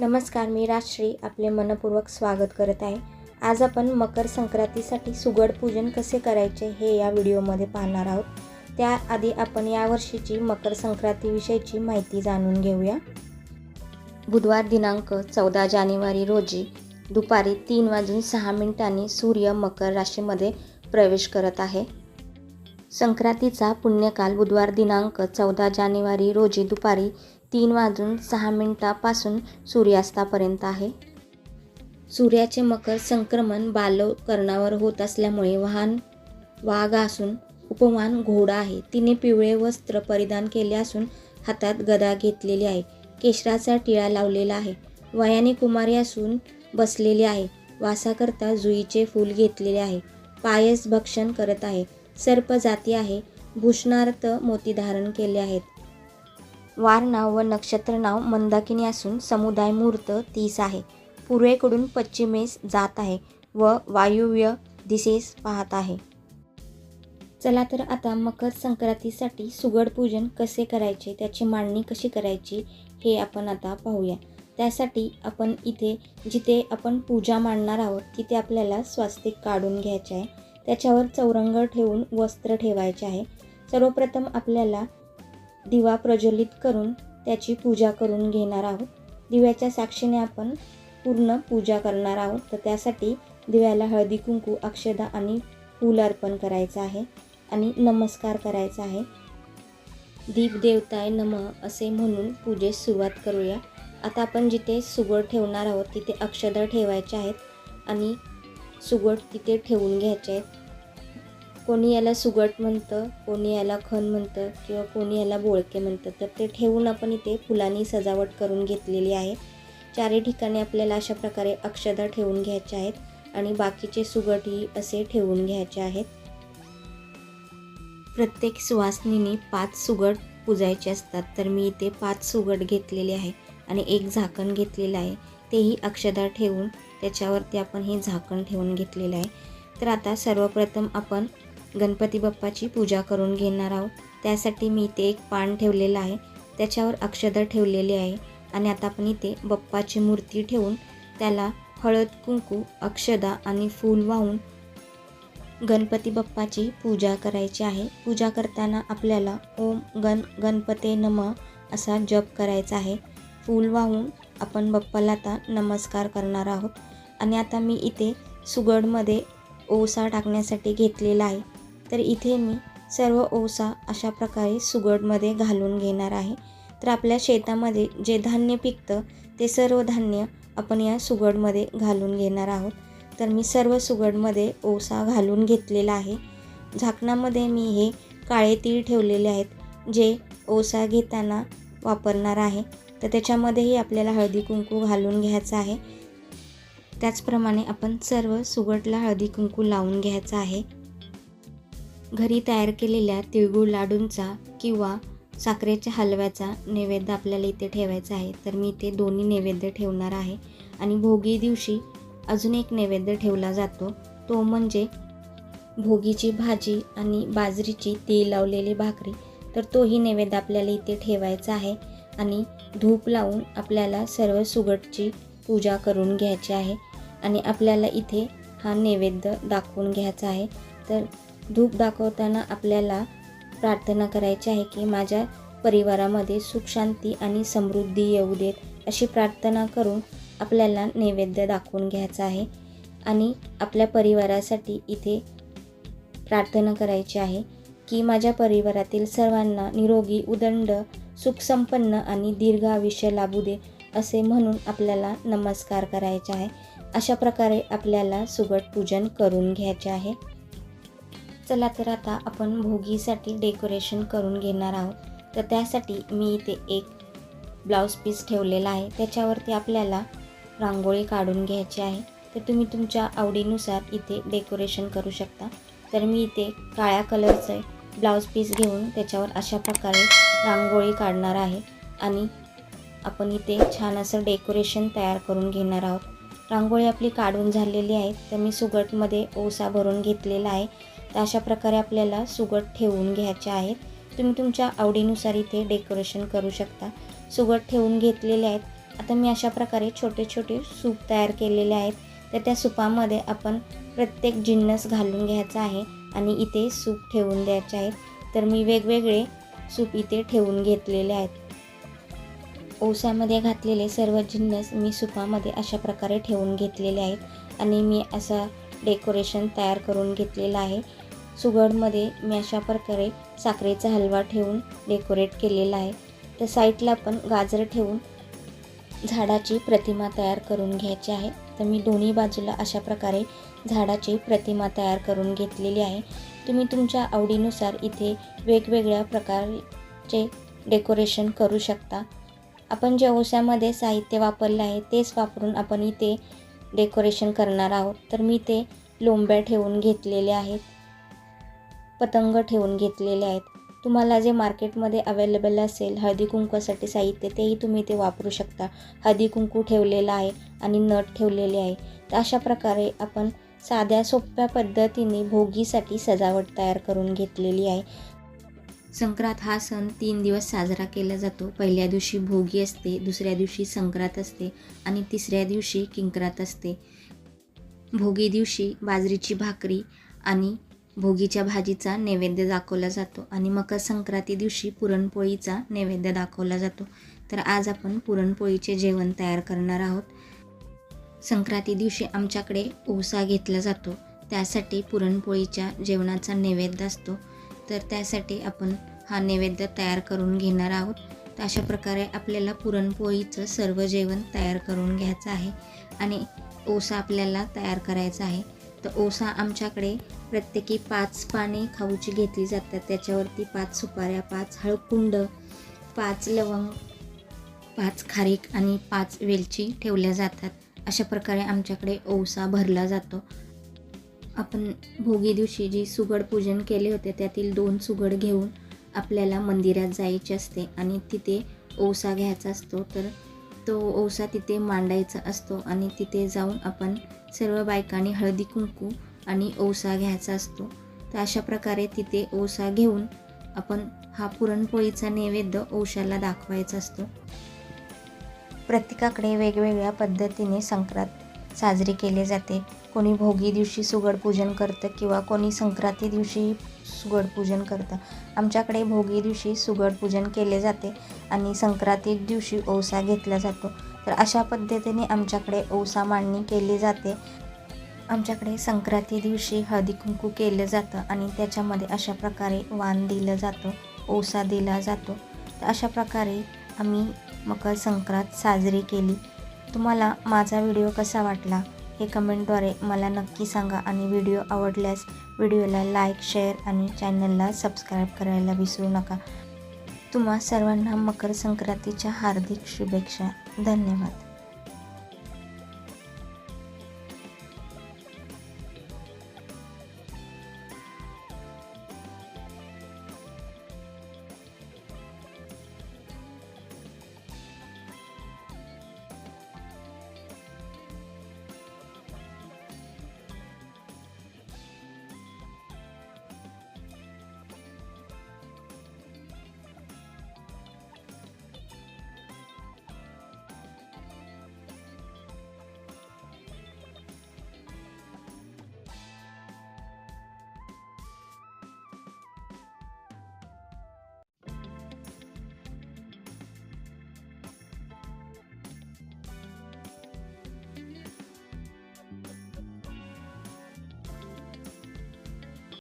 नमस्कार मी राजश्री आपले मनपूर्वक स्वागत करत आहे. आज आपण मकर संक्रांतीसाठी सुगड पूजन कसे करायचे हे या व्हिडिओमध्ये पाहणार आहोत. त्याआधी आपण यावर्षीची मकर संक्रांतीविषयीची माहिती जाणून घेऊया. बुधवार दिनांक चौदा जानेवारी रोजी दुपारी तीन वाजून सहा मिनिटांनी सूर्य मकर राशीमध्ये प्रवेश करत आहे. संक्रांतीचा पुण्यकाल बुधवार दिनांक चौदा जानेवारी रोजी दुपारी तीन वाजून सहा मिनिटापासून सूर्यास्तापर्यंत आहे. सूर्याचे मकर संक्रमण बालकर्णावर होत असल्यामुळे वाहन वाघ असून उपमान घोडा आहे. तिने पिवळे वस्त्र परिधान केले असून हातात गदा घेतलेली आहे. केशराचा टिळा लावलेला आहे. वयाने कुमारी असून बसलेली आहे. वासाकरता जुईचे फूल घेतलेले आहे. पायस भक्षण करत आहे. सर्प जाती आहे. भूषणार्थ मोती धारण केले आहेत. वारनाव व नक्षत्र नाव मंदाकिनी असून समुदाय मुहूर्त तीस आहे. पूर्वेकडून पश्चिमेस जात आहे व वायुव्य दिशेस पाहत आहे. चला तर आता मकर संक्रांतीसाठी सुगड पूजन कसे करायचे त्याची मांडणी कशी करायची हे आपण आता पाहूया. त्यासाठी आपण इथे जिथे आपण पूजा मांडणार आहोत तिथे आपल्याला स्वास्तिक काढून घ्यायचे आहे. त्याच्यावर चौरंग ठेवून वस्त्र ठेवायचे आहे. सर्वप्रथम आपल्याला दिवा प्रज्वलित करून त्याची पूजा करून घेणार आहोत. दिव्याच्या साक्षीने आपण पूर्ण पूजा करणार आहोत. तर त्यासाठी दिव्याला हळदी कुंकू अक्षदा आणि फूल अर्पण करायचं आहे आणि नमस्कार करायचा आहे. दीप देवताय नम असे म्हणून पूजेस सुरुवात करूया. आता आपण जिथे सुगड ठेवणार आहोत तिथे अक्षदा ठेवायचे आहेत आणि सुगड तिथे ठेवून घ्यायचे आहेत. कोणी याला सुगट म्हणतं कोणी याला खण म्हणतं किंवा कोणी याला बोळके म्हणतं तर ते ठेवून आपण इथे फुलांनी सजावट करून घेतलेली आहे. चारही ठिकाणी आपल्याला अशा प्रकारे अक्षदा ठेवून घ्यायचे आहेत आणि बाकीचे सुगटही असे ठेवून घ्यायचे आहेत. प्रत्येक सुवासनीने पाच सुगट पुजायचे असतात तर मी इथे पाच सुगट घेतलेले आहे आणि एक झाकण घेतलेलं आहे. तेही अक्षदा ठेवून त्याच्यावरती आपण हे झाकण ठेवून घेतलेलं आहे. तर आता सर्वप्रथम आपण गणपती बाप्पाची पूजा करून घेणार आहोत. त्यासाठी मी इथे एक पान ठेवलेलं आहे. त्याच्यावर अक्षदं ठेवलेली आहे. आणि आता आपण इथे बाप्पाची मूर्ती ठेवून त्याला हळद कुंकू अक्षदा आणि फूल वाहून गणपती बाप्पाची पूजा करायची आहे. पूजा करताना आपल्याला ओम गण गणपते नम असा जप करायचा आहे. फूल वाहून आपण बाप्पाला आता नमस्कार करणार आहोत. आणि आता मी इथे सुगडमध्ये ओसा टाकण्यासाठी घेतलेला आहे. तर इथे मी सर्व ओसा अशा प्रकारे सुगडमध्ये घालून घेणार आहे. तर आपल्या शेतामध्ये जे धान्य पिकतं ते सर्व धान्य आपण या सुगडमध्ये घालून घेणार आहोत. तर मी सर्व सुगडमध्ये ओसा घालून घेतलेला आहे. झाकणामध्ये मी हे काळे तीळ ठेवलेले आहेत जे ओसा घेताना वापरणार आहे. तर त्याच्यामध्येही आपल्याला हळदी कुंकू घालून घ्यायचं आहे. त्याचप्रमाणे आपण सर्व सुगटला हळदी कुंकू लावून घ्यायचं आहे. घरी तयार केलेल्या तिळगुळ लाडूंचा किंवा साखरेच्या हलव्याचा नैवेद्य आपल्याला इथे ठेवायचा आहे. तर मी इथे दोन्ही नैवेद्य ठेवणार आहे. आणि भोगी दिवशी अजून एक नैवेद्य ठेवला जातो. तो म्हणजे भोगीची भाजी आणि बाजरीची तेल लावलेली भाकरी. तर तोही नैवेद्य आपल्याला इथे ठेवायचा आहे. आणि धूप लावून आपल्याला सर्व सुगटची पूजा करून घ्यायची आहे. आणि आपल्याला इथे हा नैवेद्य दाखवून घ्यायचा आहे. तर धूप दाखवताना आपल्याला प्रार्थना करायची आहे की माझ्या परिवारामध्ये सुख शांती आणि समृद्धी येऊ देत. अशी प्रार्थना करून आपल्याला नैवेद्य दाखवून घ्यायचा आहे आणि आपल्या परिवारासाठी इथे प्रार्थना करायची आहे की माझ्या परिवारातील सर्वांना निरोगी उदंड सुखसंपन्न आणि दीर्घ आयुष्य लाभू दे असे म्हणून आपल्याला नमस्कार करायचे आहे. अशा प्रकारे आपल्याला सुगट पूजन करून घ्यायचे आहे. चला तर आता आपण भोगीसाठी डेकोरेशन करून घेणार आहोत. तर त्यासाठी मी इथे एक ब्लाऊज पीस ठेवलेला आहे. त्याच्यावरती आपल्याला रांगोळी काढून घ्यायची आहे. तर तुम्ही तुमच्या आवडीनुसार इथे डेकोरेशन करू शकता. तर मी इथे काळ्या कलरचं ब्लाऊज पीस घेऊन त्याच्यावर अशा प्रकारे रांगोळी काढणार आहे. आणि आपण इथे छान असं डेकोरेशन तयार करून घेणार आहोत. रांगोळी आपली काढून झालेली आहे. तर मी सुगटमध्ये ओसा भरून घेतलेला आहे. तर अशा प्रकारे आपल्याला सुगट ठेवून घ्यायचे आहेत. तुम्ही तुमच्या आवडीनुसार इथे डेकोरेशन करू शकता. सुगट ठेवून घेतलेले आहेत. आता मी अशा प्रकारे छोटे छोटे सूप तयार केलेले आहेत. तर त्या सुपामध्ये आपण प्रत्येक जिन्नस घालून घ्यायचा आहे आणि इथे सूप ठेवून द्यायचे आहेत. तर मी वेगवेगळे सूप इथे ठेवून घेतलेले आहेत. ओसामध्ये घातलेले सर्व जिन्नस मी सुपामध्ये अशा प्रकारे ठेवून घेतलेले आहेत. आणि मी असा डेकोरेशन तयार करून घेतलेलं आहे. सुगडमध्ये मी अशा प्रकारे साखरेचा हलवा ठेवून डेकोरेट केलेला आहे. तर साईडला पण गाजर ठेवून झाडाची प्रतिमा तयार करून घ्यायची आहे. तर मी दोन्ही बाजूला अशा प्रकारे झाडाची प्रतिमा तयार करून घेतलेली आहे. तुम्ही तुमच्या आवडीनुसार इथे वेगवेगळ्या प्रकारचे डेकोरेशन करू शकता. आपण जे ओशामध्ये साहित्य वापरलं आहे तेच वापरून आपण इथे डेकोरेशन करणार आहोत. तर मी ते लोंब्या ठेवून घेतलेले आहेत. पतंग ठेवून घेतलेले आहेत. तुम्हाला जे मार्केटमध्ये अवेलेबल असेल हळदी कुंकूसाठी साहित्य तेही तुम्ही ते वापरू शकता. हळदी कुंकू ठेवलेलं आहे आणि नट ठेवलेले आहे. तर अशा प्रकारे आपण साध्या सोप्या पद्धतीने भोगीसाठी सजावट तयार करून घेतलेली आहे. संक्रांत हा सण तीन दिवस साजरा केला जातो. पहिल्या दिवशी भोगी असते दुसऱ्या दिवशी संक्रांत असते आणि तिसऱ्या दिवशी किंक्रात असते. भोगी दिवशी बाजरीची भाकरी आणि भोगीच्या भाजीचा नैवेद्य दाखवला जातो आणि मकर संक्रांती दिवशी पुरणपोळीचा नैवेद्य दाखवला जातो. तर आज आपण पुरणपोळीचे जेवण तयार करणार आहोत. संक्रांती दिवशी आमच्याकडे ओसा घेतला जातो. त्यासाठी पुरणपोळीच्या जेवणाचा नैवेद्य असतो. तर त्यासाठी आपण हा नैवेद्य तयार करून घेणार आहोत. तर अशा प्रकारे आपल्याला पुरणपोळीचं सर्व जेवण तयार करून घ्यायचं आहे आणि ओसा आपल्याला तयार करायचा आहे. तर ओसा आमच्याकडे प्रत्येकी पाच पाने खाऊची घेतली जातात. त्याच्यावरती पाच सुपाऱ्या पाच हळकुंड पाच लवंग पाच खारीक आणि पाच वेलची ठेवल्या जातात. अशा प्रकारे आमच्याकडे ओसा भरला जातो. आपण भोगी दिवशी जी सुगड पूजन केले होते त्यातील दोन सुगड घेऊन आपल्याला मंदिरात जायचे असते आणि तिथे ओसा घ्यायचा असतो. तर तो ओसा तिथे मांडायचा असतो आणि तिथे जाऊन आपण सर्व बायकांनी हळदी कुंकू आणि ओसा घ्यायचा असतो. तर अशा प्रकारे तिथे ओसा घेऊन आपण हा पुरणपोळीचा नैवेद्य ओशाला दाखवायचा असतो. प्रत्येकाकडे वेगवेगळ्या पद्धतीने संक्रांत साजरी केले जाते. कोणी भोगी दिवशी सुगड पूजन करतं किंवा कोणी संक्रांती दिवशी सुगड पूजन करतं. आमच्याकडे भोगी दिवशी सुगड पूजन केले जाते आणि संक्रांती दिवशी ओसा घेतला जातो. तर अशा पद्धतीने आमच्याकडे ओसा मांडणी केली जाते. आमच्याकडे संक्रांती दिवशी हळदी कुंकू केलं जातं आणि त्याच्यामध्ये अशा प्रकारे वाण दिलं जातं ओसा दिला जातो. तर अशा प्रकारे आम्ही मकर संक्रांत साजरी केली. तुम्हाला माझा व्हिडिओ कसा वाटला हे कमेंटद्वारे मला नक्की सांगा आणि व्हिडिओ आवडल्यास व्हिडिओला लाईक शेअर आणि चॅनलला सबस्क्राईब करायला विसरू नका. तुम्हा सर्वांना मकर संक्रांतीच्या हार्दिक शुभेच्छा. धन्यवाद.